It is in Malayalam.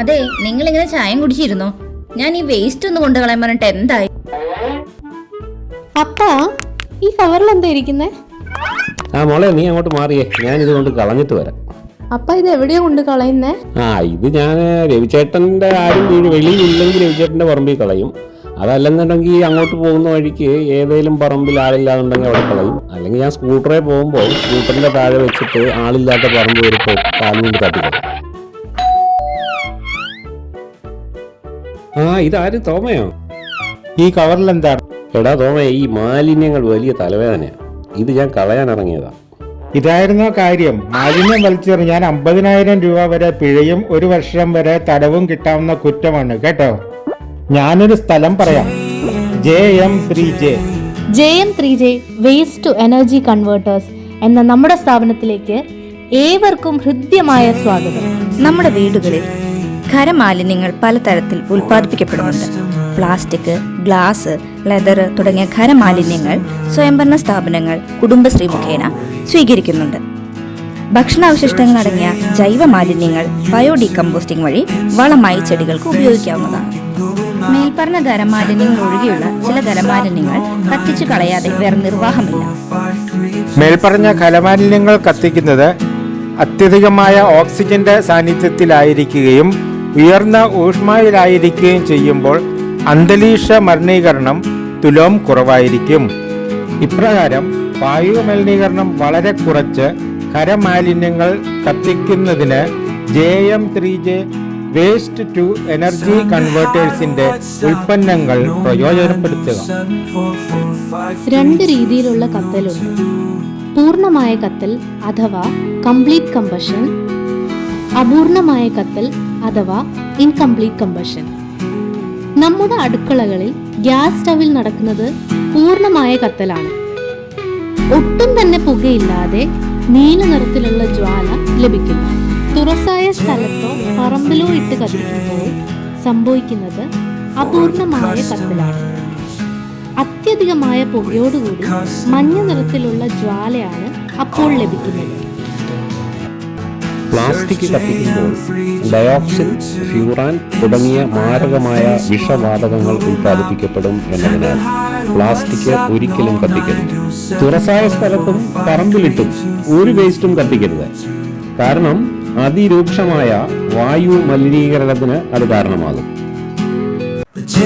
അതെ നിങ്ങൾ ഇങ്ങനെ ചായം കുടിച്ചിരുന്നോ? ഞാൻ ഈ വേസ്റ്റ് ഒന്ന് കൊണ്ടു കളയാൻ പറഞ്ഞിട്ട് എന്തായി? അപ്പാ ഈ കവറിൽ എന്താ ഇരിക്കുന്നേ? ആ മോളെ നീ അങ്ങോട്ട് മാറിയേ. ഞാൻ ഇത് കൊണ്ട് കളഞ്ഞിട്ട് വരാം. അപ്പ ഇത് എവിടെയാ കൊണ്ട് കളയുന്നേ? ആ ഇത് ഞാൻ രവിചേട്ടന്റെ ആരും വീട് വെളിയിലില്ലെങ്കിൽ രവിചേട്ടന്റെ പറമ്പിൽ കളയും. അതല്ലെന്നുണ്ടെങ്കിൽ അങ്ങോട്ട് പോകുന്ന വഴിക്ക് ഏതെങ്കിലും പറമ്പിൽ ആളില്ലാന്നുണ്ടെങ്കിൽ അവിടെ കളയും. അല്ലെങ്കിൽ ഞാൻ സ്കൂട്ടറെ പോകുമ്പോൾ സ്കൂട്ടറിന്റെ താഴെ വെച്ചിട്ട് ആളില്ലാത്ത പറമ്പ് വരുമ്പോൾ കാലും കൊണ്ട് തട്ടിക്കളയും ആ ഇതാര്? തോമയോ? ഈ കവറിൽ എന്താണ് എടാ തോമ ഈ മാലിന്യങ്ങൾ വലിയ തലവേദനയാണ് ഇത് ഞാൻ കളയാൻ ഇറങ്ങിയതാ. ഇതായിരുന്നു കാര്യം? മാലിന്യം വലിച്ചെറിഞ്ഞാൽ അമ്പതിനായിരം രൂപ വരെ പിഴയും ഒരു വർഷം വരെ തടവും കിട്ടാവുന്ന കുറ്റമാണ് കേട്ടോ? ഞാനൊരു സ്ഥലം പറയാം. J M three J. J M three J waste to energy converters എന്ന നമ്മുടെ സ്ഥാപനത്തിലേക്ക് ഏവർക്കും ഹൃദ്യമായ സ്വാഗതം. നമ്മുടെ വീടുകളിൽ ഖരമാലിന്യങ്ങൾ പലതരത്തിൽ ഉൽപ്പാദിപ്പിക്കപ്പെടുന്നുണ്ട്. പ്ലാസ്റ്റിക് ഗ്ലാസ് ലെതർ തുടങ്ങിയ ഖരമാലിന്യങ്ങൾ സ്വയംഭരണ സ്ഥാപനങ്ങൾ കുടുംബശ്രീ മുഖേന സ്വീകരിക്കുന്നുണ്ട്. ഭക്ഷണാവശിഷ്ടങ്ങൾ അടങ്ങിയ ജൈവ മാലിന്യങ്ങൾ ബയോഡീകമ്പോസ്റ്റിംഗ് വഴി വളമായി ചെടികൾക്ക് ഉപയോഗിക്കാവുന്നതാണ്. മേൽപ്പറഞ്ഞ ഖരമാലിന്യങ്ങൾ ഒഴികെയുള്ള ചില ഖരമാലിന്യങ്ങൾ കത്തിച്ചു കളയാതെ വേറെ നിർവാഹമില്ല. മേൽപ്പറഞ്ഞ ഖരമാലിന്യങ്ങൾ കത്തിക്കുന്നത് അത്യധികമായ ഓക്സിജന്റെ സാന്നിധ്യത്തിലായിരിക്കുകയും ഉയർന്ന ഊഷ്മാവിലായിരിക്കുകയും ചെയ്യുമ്പോൾ അന്തരീക്ഷ മലിനീകരണം തുലോം കുറവായിരിക്കും. ഇപ്രകാരം വായു മലിനീകരണം വളരെ കുറച്ച് ഖരമാലിന്യങ്ങൾ കത്തിക്കുന്നതിന് J M three J waste to energy കൺവേർട്ടേഴ്സിന്റെ ഉൽപ്പന്നങ്ങൾ പ്രയോജനപ്പെടുത്തുക. രണ്ട് രീതിയിലുള്ള കത്തലുണ്ട്. പൂർണമായ കത്തൽ അഥവാ കംപ്ലീറ്റ് കമ്പഷൻ അപൂർണമായ കത്തൽ അഥവാ ഇൻകംപ്ലീറ്റ് കമ്പഷൻ നമ്മുടെ അടുക്കളകളിൽ ഗ്യാസ് സ്റ്റവിൽ നടക്കുന്നത് പൂർണമായ കത്തലാണ്. ഒട്ടും തന്നെ പുകയില്ലാതെ നീല നിറത്തിലുള്ള ജ്വാല ലഭിക്കുന്നു. തുറസായ സ്ഥലത്തോ പറമ്പിലോ ഇട്ട് കത്തിക്കുമ്പോൾ സംഭവിക്കുന്നത് അപൂർണമായ കത്തലാണ്. അത്യധികമായ പുകയോടുകൂടി മഞ്ഞ നിറത്തിലുള്ള ജ്വാലയാണ് അപ്പോൾ ലഭിക്കുന്നത്. പ്ലാസ്റ്റിക് കത്തിക്കുമ്പോൾ ഡയോക്സിൻ ഫ്യൂറാൻ തുടങ്ങിയ മാരകമായ വിഷവാതകങ്ങൾ ഉൽപ്പാദിപ്പിക്കപ്പെടും എന്നതിനാൽ പ്ലാസ്റ്റിക് ഒരിക്കലും കത്തിക്കരുത്. തുറസായ സ്ഥലത്തും പറമ്പിലിട്ടും ഒരു വേസ്റ്റും കത്തിക്കരുത്. കാരണം അതിരൂക്ഷമായ വായു മലിനീകരണത്തിന് അത് കാരണമാകും. J